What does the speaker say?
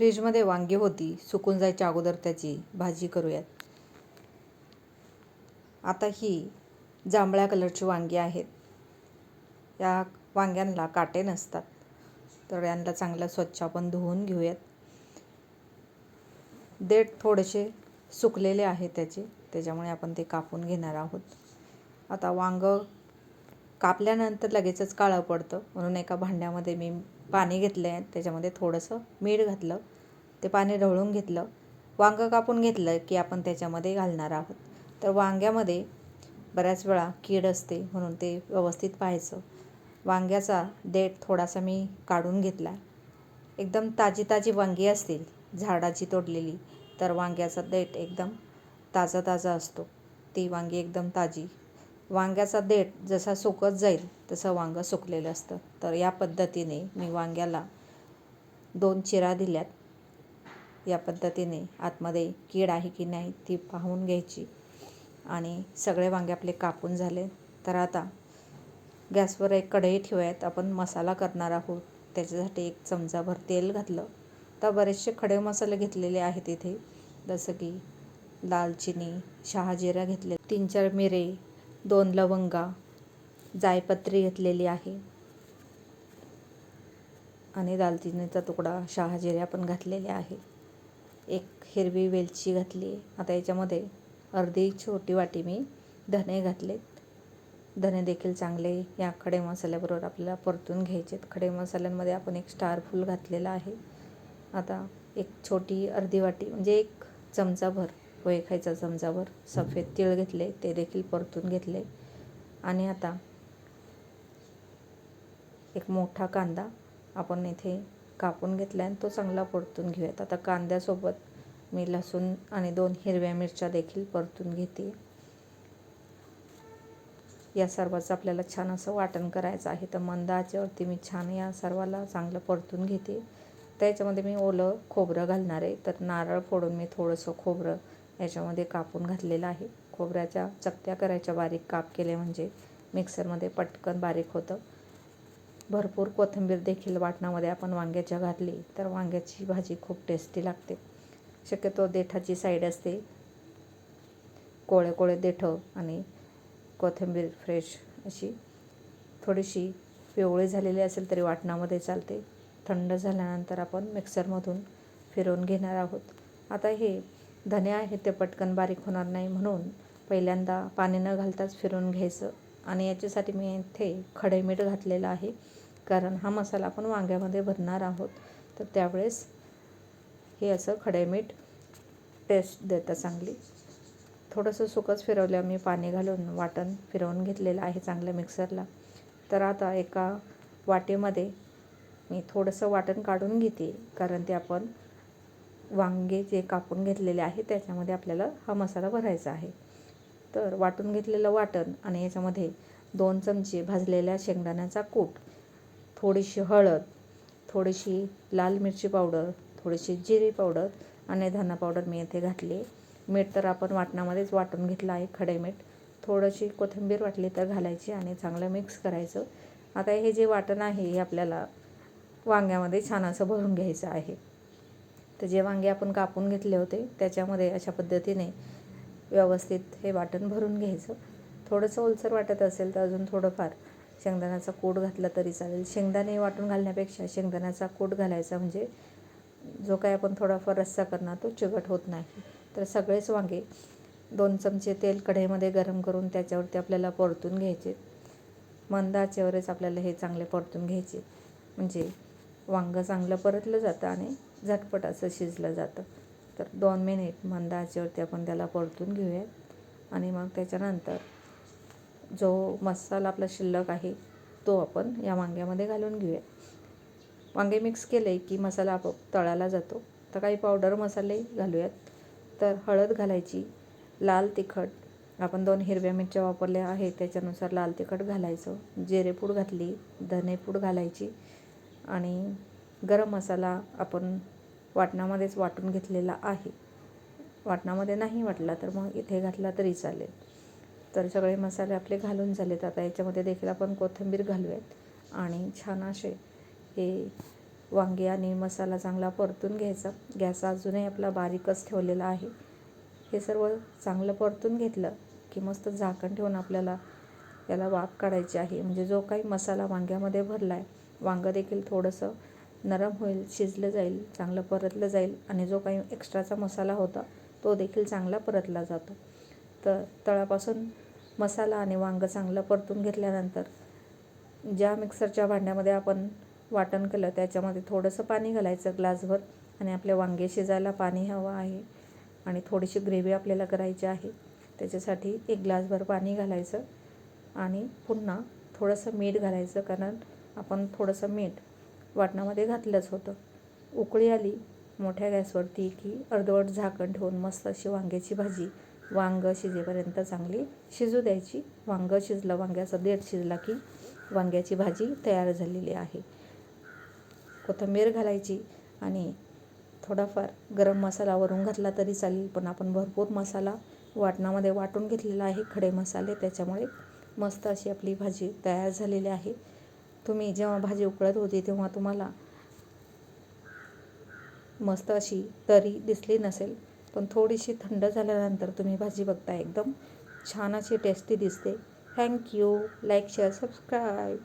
फ्रीजमध्ये वांगी होती सुकून जायच्या अगोदर त्याची भाजी करूयात. आता ही जांभळ्या कलरची वांगी आहेत. या वांग्यांना काटे नसतात. तर यांना चांगलं स्वच्छ आपण धुवून घेऊयात. देठ थोडेसे सुकलेले आहे त्याचे त्याच्यामुळे आपण ते कापून घेणार आहोत. आता वांग कापल्यानंतर लगेचच काळं पडतं. म्हणून एका भांड्यामध्ये मी पाणी घेतलं आहे त्याच्यामध्ये थोडंसं मीठ घातलं ते पाणी ढवळून घेतलं वांगं कापून घेतलं की आपण त्याच्यामध्ये घालणार आहोत. तर वांग्यामध्ये बऱ्याच वेळा कीड असते म्हणून ते व्यवस्थित पाहायचं. वांग्याचा देठ थोडासा मी काढून घेतला एकदम ताजी ताजी वांगी असतील झाडाची तोडलेली तर वांग्याचा देठ एकदम ताजा ताजा असतो. ती वांगी एकदम ताजी. वांग्याचा देठ जसा सुकत जाईल तसं वांगं सुकलेलं असतं. तर या पद्धतीने मी वांग्याला दोन चिरा दिल्यात. या पद्धतीने आतमध्ये कीड आहे की नाही ती पाहून घ्यायची आणि सगळे वांगे आपले कापून झाले. तर आता गॅसवर एक कढई ठेवूयात. आपण मसाला करणार आहोत. त्याच्यासाठी एक चमचाभर तेल घातलं. तर बरेचसे खडे मसाले घेतलेले आहेत इथे. जसं की दालचिनी शहाजिरा घेतले तीन चार मिरे दोन लवंगा जायपत्री घेतलेली आहे. आणि दालचिनीचा तुकडा शहाजिऱ्या पण घातलेले आहे. एक हिरवी वेलची घातली. आता याच्यामध्ये अर्धी छोटी वाटी मी धने घातलेत. धने देखील चांगले या खडे मसाल्याबरोबर आपल्याला परतून घ्यायचे खडे मसाल्यांमध्ये आपण एक स्टार फूल आहे. आता एक छोटी अर्धी वाटी म्हणजे एक चमचाभर पोहे खायचा चमचाभर सफेद तीळ घेतले ते देखील परतून घेतले. आणि आता एक मोठा कांदा आपण इथे कापून घेतला आणि तो चांगला परतून घेऊयात. आता कांद्यासोबत मी लसूण आणि दोन हिरव्या मिरच्या देखील परतून घेते. या सर्वाचं आपल्याला छान असं वाटण करायचं आहे. तर मंद आचेवरती मी छान या सर्वाला चांगलं परतून घेते. त्याच्यामध्ये मी ओलं खोबरं घालणार आहे. तर नारळ फोडून मी थोडंसं खोबरं याच्यामध्ये कापून घातलेलं आहे. खोबऱ्याच्या चकत्या करायच्या बारीक काप केले म्हणजे मिक्सरमध्ये पटकन बारीक होतं. भरपूर कोथिंबीर देखील वाटणामध्ये आपण वांग्याच्या घातली तर वांग्याची भाजी खूप टेस्टी लागते. शक्यतो देठाची साईड असते. कोळे कोळे देठं आणि कोथिंबीर फ्रेश अशी थोडीशी पिवळी झालेली असेल तरी वाटणामध्ये चालते. थंड झाल्यानंतर आपण मिक्सरमधून फिरवून घेणार आहोत. आता हे धने आहे ते पटकन बारीक होणार नाही म्हणून पहिल्यांदा पाणी न घालताच फिरून घ्यायचं. आणि याच्यासाठी मी इथे खडे मीठ घातलेलं आहे. कारण हा मसाला आपण वांग्यामध्ये भरणार आहोत. तर त्यावेळेस हे असं खडे मीठ टेस्ट देतं चांगली. थोडंसं सुकच फिरवलं मी पाणी घालून वाटण फिरवून घेतलेलं आहे चांगलं मिक्सरला. तर आता एका वाटेमध्ये मी थोडंसं वाटण काढून घेते. कारण ते आपण वांगे जे कापून घेतलेले आहे त्याच्यामध्ये आपल्याला हा मसाला भरायचा आहे. तर वाटून घेतलेलं वाटण आणि याच्यामध्ये दोन चमचे भाजलेल्या शेंगदाण्याचा कूट थोडीशी हळद थोडीशी लाल मिरची पावडर थोडीशी जिरी पावडर आणि धना पावडर मी येथे घातली मीठ तर आपण वाटणामध्येच वाटून घेतलं आहे खडे मीठ. थोडीशी कोथिंबीर वाटली तर घालायची आणि चांगलं मिक्स करायचं. आता हे जे वाटण आहे हे आपल्याला वांग्यामध्ये छान असं भरून घ्यायचं आहे. तर जे वांगे आपण कापून घेतले होते त्याच्यामध्ये अशा पद्धतीने व्यवस्थित हे वाटण भरून घ्यायचं. थोडंसं ओलसर वाटत असेल तर अजून थोडंफार शेंगदाण्याचा कूट घातला तरी चालेल. शेंगदाणे वाटून घालण्यापेक्षा शेंगदाण्याचा कूट घालायचा म्हणजे जो काय आपण थोडाफार रस्सा करणार तो चिकट होत नाही. तर सगळेच वांगे दोन चमचे तेल कढईमध्ये गरम करून त्याच्यावरती आपल्याला परतून घ्यायचे. मंद आचेवरच आपल्याला हे चांगले परतून घ्यायचे. म्हणजे वांगं चांगलं परतलं जातं आणि झटपट असं शिजलं जातं. तर दोन मिनिट मंद आचेवरती आपण त्याला परतून घेऊयात. आणि मग त्याच्यानंतर जो मसाला आपला शिल्लक आहे तो आपण या वांग्यामध्ये घालून घेऊया वांगे मिक्स केले की मसाला आपोआप तळाला जातो. तर काही पावडर मसाले घालूयात. तर हळद घालायची लाल तिखट आपण दोन हिरव्या मिरच्या वापरल्या आहेत त्याच्यानुसार लाल तिखट घालायचं. जिरेपूड घातली धनेपूड घालायची. आणि गरम मसाला आपण वाटणामध्येच वाटून घेतलेला आहे. वाटणामध्ये नाही वाटला तर मग इथे घातला तरी चालेल. तर सगळे मसाले आपले घालून झालेत. आता याच्यामध्ये देखील आपण कोथिंबीर घालूयात. आणि छान असे हे वांगे आणि मसाला चांगला परतून घ्यायचा. गॅस अजूनही आपला बारीकच ठेवलेला आहे. हे सर्व चांगलं परतून घेतलं की मस्त झाकण ठेवून आपल्याला याला वाफ काढायची आहे. म्हणजे जो काही मसाला वांग्यामध्ये भरला आहे वांगं देखील थोडंसं नरम होईल शिजलं जाईल चांगलं परतलं जाईल आणि जो काही एक्स्ट्राचा मसाला होता तो देखील चांगला परतला जातो. तर तळापासून मसाला आणि वांगं चांगलं परतून घेतल्यानंतर ज्या मिक्सरच्या भांड्यामध्ये आपण वाटण केलं त्याच्यामध्ये थोडंसं पाणी घालायचं ग्लासभर आणि आपले वांगे शिजायला पाणी हवं आहे आणि थोडीशी ग्रेव्ही आपल्याला करायची आहे त्याच्यासाठी एक ग्लासभर पाणी घालायचं आणि पुन्हा थोडंसं मीठ घालायचं कारण आपण थोडंसं मीठ वाटणामध्ये घातलंच होतं. उकळी आली मोठ्या गॅसवरती की अर्धवट झाकण ठेवून मस्त अशी वांग्याची भाजी वांगं शिजेपर्यंत चांगली शिजू द्यायची. वांगं शिजलं वांग्याचा देठ शिजला की वांग्याची भाजी तयार झालेली आहे. कोथिंबीर घालायची आणि थोडाफार गरम मसाला वरून घातला तरी चालेल पण आपण भरपूर मसाला वाटणामध्ये वाटून घेतलेला आहे खडे मसाले त्याच्यामुळे मस्त अशी आपली भाजी तयार झालेली आहे. तुम्ही जेव्हा भाजी उकळत होती तेव्हा तुम्हाला मस्त अशी तरी दिसली नसेल. पण थोडीशी थंड झाल्यानंतर तुम्ही भाजी बघता एकदम छान अशी टेस्टी दिसते. Thank you like share subscribe